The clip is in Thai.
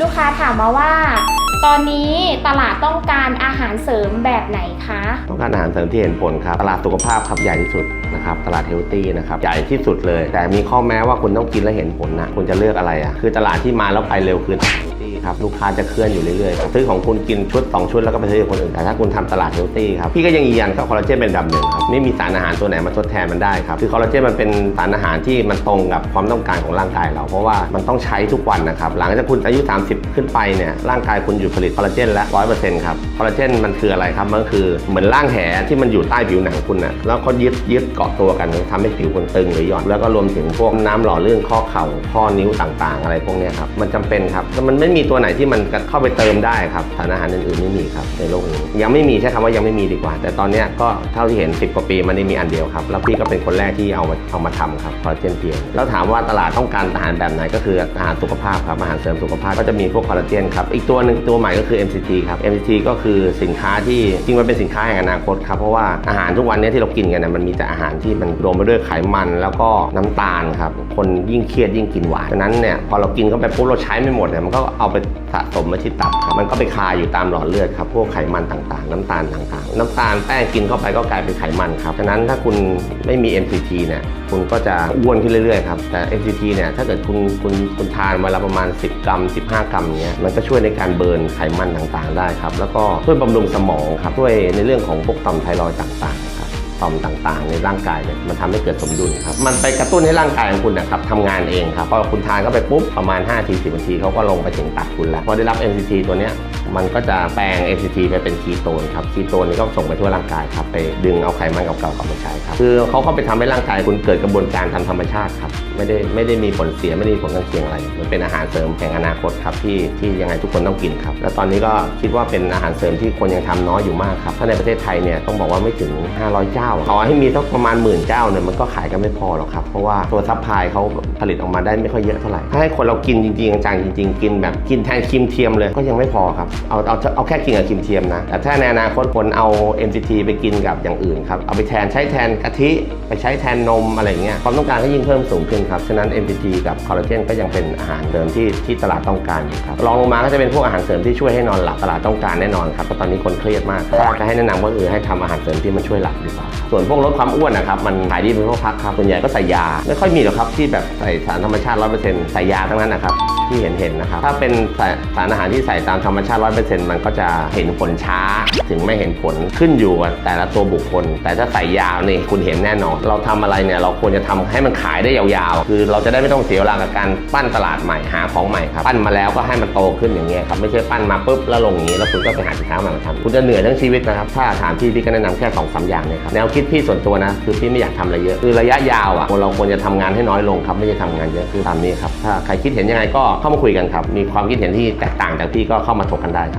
ลูกค้าถามมาว่า ตอนนี้ตลาดต้องการอาหารเสริมแบบไหนคะ ต้องการอาหารเสริมที่เห็นผลครับ ตลาดสุขภาพครับใหญ่ที่สุดนะครับตลาดเฮลตี้นะครับใหญ่ที่สุดเลย แต่มีข้อแม้ว่าคุณต้องกินและเห็นผลนะคุณจะเลือกอะไรอะคือตลาดที่มาแล้วไปเร็วขึ้น ครับลูกค้าจะเคลื่อนอยู่เรื่อยๆซื้อของคุณกินชุดสองชุดแล้วก็ไปซื้อกับคนอื่นแต่ถ้าคุณทำตลาดเฮลตี้ครับพี่ก็ยังยืนยันครับคอลลาเจนเป็นอันดับหนึ่งครับไม่มีสารอาหารตัวไหนมาทดแทนมันได้ครับคือคอลลาเจนมันเป็นสารอาหารที่มันตรงกับความต้องการของร่างกายเราเพราะว่ามันต้องใช้ทุกวันนะครับหลังจากคุณอายุ 30 ขึ้นไปเนี่ยร่างกายคุณหยุดผลิตคอลลาเจนแล้วร้อยเปอร์เซ็นต์ครับคอลลาเจนมันคืออะไรครับมันคือเหมือนร่างแหที่มันอยู่ใต้ผิวหนังคุณนะแล้วก็ยึดยึดเกาะตัวกันทำให้ผิวคุณตึงหรือหย่อนแล้วก็รวมถึงพวกน้ำหล่อลื่นข้อเข่าข้อนิ้วต่างๆ อะไรพวกนี้ยครับมันจำเป็นครับแล้วมันไม่มีตัวัวไหนที่มันเข้าไปเติมได้ครับสารอาหารอื่นๆไม่มีครับในโลกนี้ยังไม่มีใช้คำว่ายังไม่มีดีกว่า แต่ตอนนี้ก็เท่าที่เห็น 10 กว่าปีมันได้มีอันเดียวครับแล้วพี่ก็เป็นคนแรกที่เอามาเอามาทำครับคอลลาเจนเพียวแล้วถามว่าตลาดต้องการอาหารแบบไหนก็คืออาหารสุขภาพครับอาหารเสริมสุขภาพก็จะมีพวกคอลลาเจนครับอีกตัวหนึ่งตัวใหม่ก็คือ MCT ครับ MCT ก็คือสินค้าที่จริงมันเป็นสินค้าแห่งอนาคตครับเพราะว่าอาหารทุกวันนี้ที่เรากินกันนะมันมีแต่อาหารที่มันรวมไปด้วยไขมันแล้วก็น้ำตาลครับคนยิ่งเครียดยิ่งกินหวานฉะนั้นเนี่ยพอเรากินเข้าไปปุ๊บเราใช้ไม่หมดเนี่ยมันก็เอาไปสะสมมาที่ตับครับมันก็ไปคาอยู่ตามหลอดเลือดครับพวกไขมันต่างๆ น้ำตาลต่างๆ น้ำตาลแป้งกินเข้าไปก็กลายเป็นไขมันครับฉะนั้นถ้าคุณไม่มี MCT เนี่ยคุณก็จะอ้วนขึ้นเรื่อยๆครับแต่ MCT เนี่ยถ้าเกิดคุณคุณคุณทานวันละประมาณ 10 กรัม 15 กรัมเงี้ยมันก็ช่วยในการเบิร์นไขมันต่างๆ ได้ครับแล้วก็ช่วยบำรุงสมองครับช่วยในเรื่องของพวกต่อมไทรอยด์ต่างๆ ต่อมต่างๆ ในร่างกายเนี่ยมันทำให้เกิดสมดุลครับมันไปกระตุ้นให้ร่างกายของคุณนะครับทำงานเองครับพอคุณทานเข้าไปปุ๊บประมาณ5ที10นาทีเขาก็ลงไปถึงตับคุณแล้วพอได้รับ MCT ตัวเนี้ยมันก็จะแปลง MCT ไปเป็นคีโตนครับคีโตนนี่ก็ส่งไปทั่วร่างกายครับไปดึงเอาไขมันเก่าๆกลับมาใช้ครับคือเขาเข้าไปทำให้ร่างกายคุณเกิดกระบวนการทางธรรมชาติครับไม่ได้ไม่ได้มีผลเสียไม่ได้มีผลข้างเคียงอะไร มันเป็นอาหารเสริมแห่งอนาคตครับที่ที่ยังไงทุกคนต้องกินครับแล้วตอนนี้ก็คิดว่าเป็นอาหารเสริมที่คนยังทำน้อยอยู่มากครับถ้าในประเทศไทยเนี่ยต้องบอกว่าไม่ถึง 500 เจ้าต่อให้มีสักประมาณหมื่นเจ้าเนี่ยมันก็ขายกันไม่พอหรอกครับเพราะว่าตัวซัพพลายเขาผลิตออกมาได้ไม่ค่อยเยอะเท่าไหร่ถ้าให้คนเรากินจริงๆจังๆจริง ๆ กินแบบกินแทนครีมเทียมเลยก็ยังไม่พอครับเอาเอาเอาแค่กินกับครีมเทียมนะ แต่ถ้าในอนาคตคนเอา MCT ไปกินกับอย่างอื่นครับ เอาไปแทนใช้แทนกะทิ ไปใช้แทนนมอะไรเงี้ย ความต้องการก็ยิ่งเพิ่มสูงขึ้นครับ ฉะนั้น MCT กับคอลลาเจนก็ยังเป็นอาหารเสริมที่ที่ตลาดต้องการอยู่ครับรองลงมาก็จะเป็นพวกอาหารเสริมที่ช่วยให้นอนหลับตลาดต้องการแน่นอนครับเพราะตอนนี้คนเครียดมากถ้าจะให้แนะนำก็คือให้ทำอาหารเสริมที่มันช่วยหลับดีกว่า ส่วนพวกลดความอ้วนนะครับมันขายดีเป็นพวกพักครับส่วนใหญ่ก็ใส่ยา ไม่ค่อยมีหรอกครับที่แบบใส่สารธรรมชาติ100%ใส่ยาทั้งนั้นนะครับที่เห็นเห็นนะครับถ้าเป็นสารอาหารที่ใส่ตามธรรมชาติ100%มันก็จะเห็นผลช้า ถึงไม่เห็นผลขึ้นอยู่กับแต่ละตัวบุคคล แต่ถ้าใส่ยาวนี่คุณเห็นแน่นอน เราทำอะไรเนี่ยเราควรจะทำให้มันขายได้ยาวๆ คือเราจะได้ไม่ต้องเสียเวลากับการปั้นตลาดใหม่หาของใหม่ครับปั้นมาแล้วก็ให้มันโตขึ้นอย่างเงี้ยครับไม่ใช่ปั้นมาปุ๊บแล้วลงอย่างนี้แล้วคุณก็ไปหาสินค้าใหม่มาทำคุณจะเหนื่อยทั้งชีวิตนะครับถ้าถามพี่พี่ก็แนะนำแค่สองสามอย่างเนี่ยครับแนวคิดพี่ส่วนตัวนะคือพี่ไม่อยากทำอะไรเยอะคือระยะยาวอะเราควรจะทำงานให้น้อยลงครับไม่ใช่ทำงานเยอะคือตามนี้ครับถ้าใครคิดเห็นยังไงก็เข้ามาคุยกันครับมีความคิดเห็นที่แตกต่างจากพี่ก็เข้ามาถกกันได้ครับ